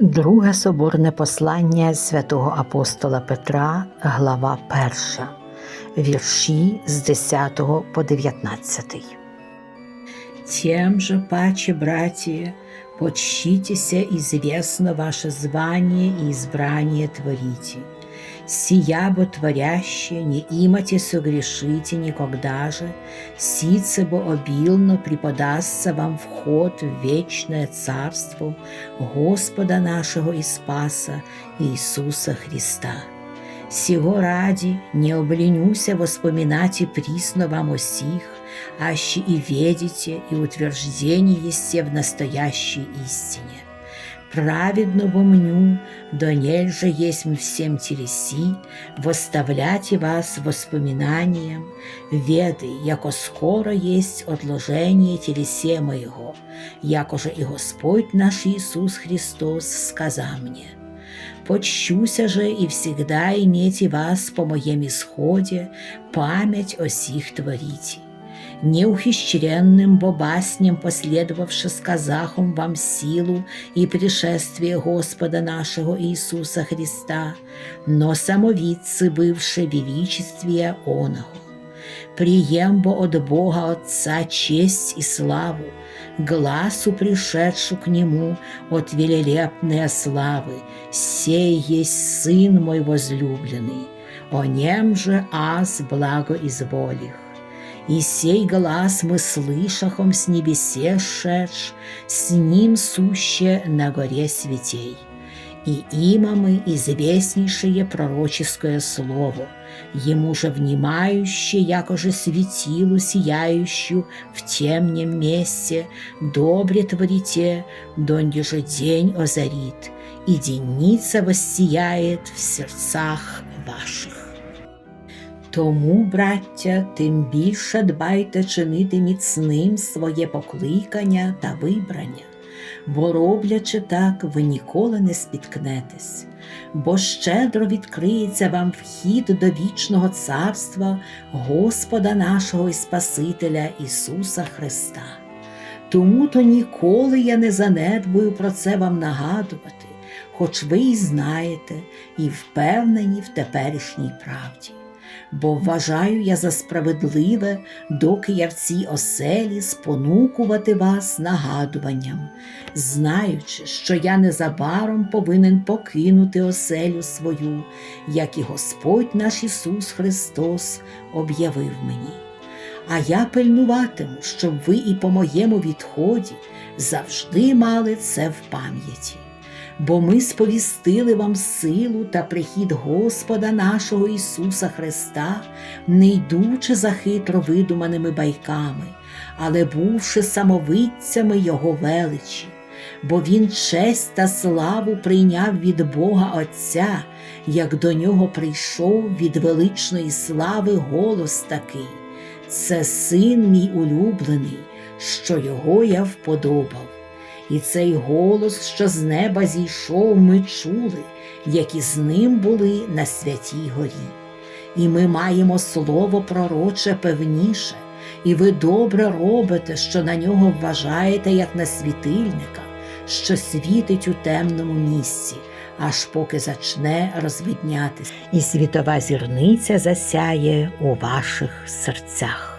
Друге соборне послання святого апостола Петра, глава 1, вірші з 10 по 19. Тем же паче, братья, почтитеся известно ваше звание и избрание творите. Сия бо творяще, не имате согрешите никогда же, сице бо обилно преподастся вам вход в вечное царство Господа нашего и Спаса Иисуса Христа. Сего ради не обленюся воспоминать и присно вам о сих, аще и ведите, и утверждение есте в настоящей истине. Праведно бо мню, да нельзя есть всем телеси, восставляйте вас воспоминанием, веды, яко скоро есть отложение телесе моего, яко же и Господь наш Иисус Христос сказал мне. Почтуся же и всегда имейте вас по моем исходе, память о сих творите Неухищренным бо басням последовавши сказахом вам силу и пришествие Господа нашего Иисуса Христа, но самовидцы бывши величествия Оного. Прием бо от Бога Отца честь и славу, глазу пришедшу к Нему от велелепной славы, сей есть Сын мой возлюбленный, о нем же аз благо изволих. И сей глаз мы слышахом с небесе шедш, с ним суще на горе святей. И има мы известнейшее пророческое слово, ему же внимающее, якоже светилу сияющую в темнем месте, добре творите, донде же день озарит, и деница воссияет в сердцах ваших. Тому, браття, тим більше дбайте чинити міцним своє покликання та вибрання, бо роблячи так, ви ніколи не спіткнетесь, бо щедро відкриється вам вхід до вічного царства Господа нашого і Спасителя Ісуса Христа. Тому то ніколи я не занедбую про це вам нагадувати, хоч ви і знаєте, і впевнені в теперішній правді бо вважаю я за справедливе, доки я в цій оселі спонукувати вас нагадуванням, знаючи, що я незабаром повинен покинути оселю свою, як і Господь наш Ісус Христос об'явив мені. А я пильнуватиму, щоб ви і по моєму відході завжди мали це в пам'яті бо ми сповістили вам силу та прихід Господа нашого Ісуса Христа, не йдучи за хитро видуманими байками, але бувши самовидцями Його величі, бо Він честь та славу прийняв від Бога Отця, як до нього прийшов від величної слави голос такий. Це син мій улюблений, що його я вподобав. І цей голос, що з неба зійшов, ми чули, які з ним були на святій горі. І ми маємо слово пророче певніше, і ви добре робите, що на нього вважаєте, як на світильника, що світить у темному місці, аж поки зачне розвиднятися, і світова зірниця засяє у ваших серцях.